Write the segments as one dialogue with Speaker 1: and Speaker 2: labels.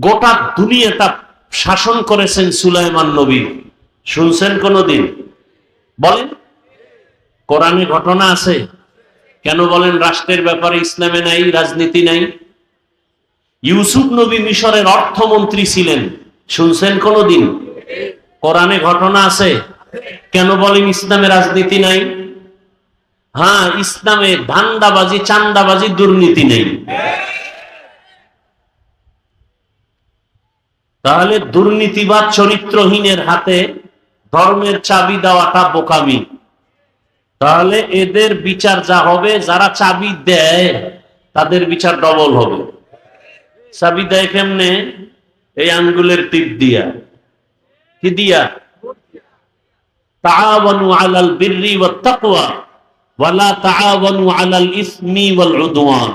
Speaker 1: গোটা দুনিয়াটা শাসন করেছেন সুলাইমান নবী। শুনছেন কোনদিন? বলেন। কোরআনে ঘটনা আছে। কেন বলেন রাষ্ট্রের ব্যাপারে ইসলামে নাই, রাজনীতি নাই? ইউসুফ নবী মিশরের অর্থমন্ত্রী ছিলেন। শুনছেন কোনদিন? কোরআনে ঘটনা আছে। কেন বলেন ইসলামে রাজনীতি নাই? হ্যাঁ ইসলামে ধান্দাবাজি, চান্দাবাজি দুর্নীতি নেই। তাহলে দুর্নীতিবাদ চরিত্রহীনের হাতে ধর্মের চাবি দেওয়াটা বোকামি। তাহলে এদের বিচার যা হবে, যারা চাবি দেয়, তাদের বিচার ডবল হবে। চাবি দেয় কেমনে? এই আঙ্গুলের টিপ দিয়া। কি দিয়া? তাআওয়ানু আলাল বিররি ওয়াত তাকওয়া ওয়ালা তাআওয়ানু আলাল ইসমি ওয়াল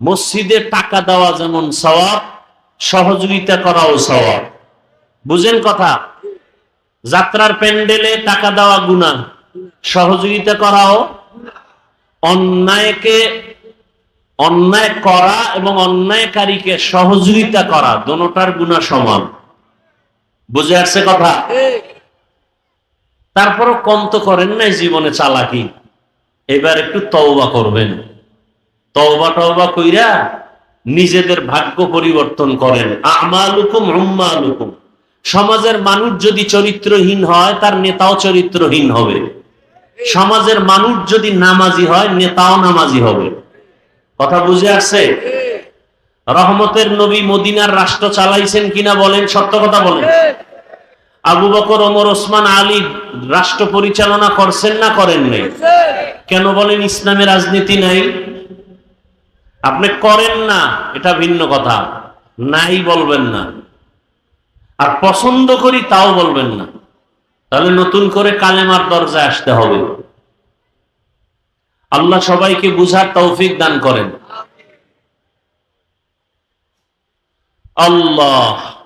Speaker 1: মসজিদে টাকা দেওয়া যেমন সওয়াব সহযোগিতা করাও সওয়াব। বুঝেন কথা? যাত্রার প্যান্ডেলে টাকা দেওয়া গুনাহ। সহযোগিতা করাও অন্যায়কে, অন্যায় করা এবং অন্যায়কারীকে সহযোগিতা করা, দোনোটার গুণা সমান। বুঝে আসছে কথা? তারপরও কম তো করেন নাই জীবনে চালাকি। এবার একটু তওবা করবেন। তওবা টওবা কইরা নিজেদের ভাগ্য পরিবর্তন করেন। আমালুকুম উম্মালুকুম। সমাজের মানুষ যদি চরিত্রহীন হয়, তার নেতাও চরিত্রহীন হবে। সমাজের মানুষ যদি নামাজি হয়, নেতাও নামাজি হবে। কথা বুঝে আসছে? রহমতের নবী মদিনার রাষ্ট্র চালাইছেন কিনা বলেন, সত্য কথা বলেন। আবু বকর, ওমর, ওসমান, আলী রাষ্ট্র পরিচালনা করছেন না করেন নাই? কেন বলেন, ইসলামে রাজনীতি নাই? আপনি করেন না, এটা ভিন্ন কথা। নাই বলবেন না। আর পছন্দ করি তাও বলবেন না। তাহলে নতুন করে কালেমার দরজায় আসতে হবে। আল্লাহ সবাইকে বুঝার তৌফিক দান করেন। আল্লাহ।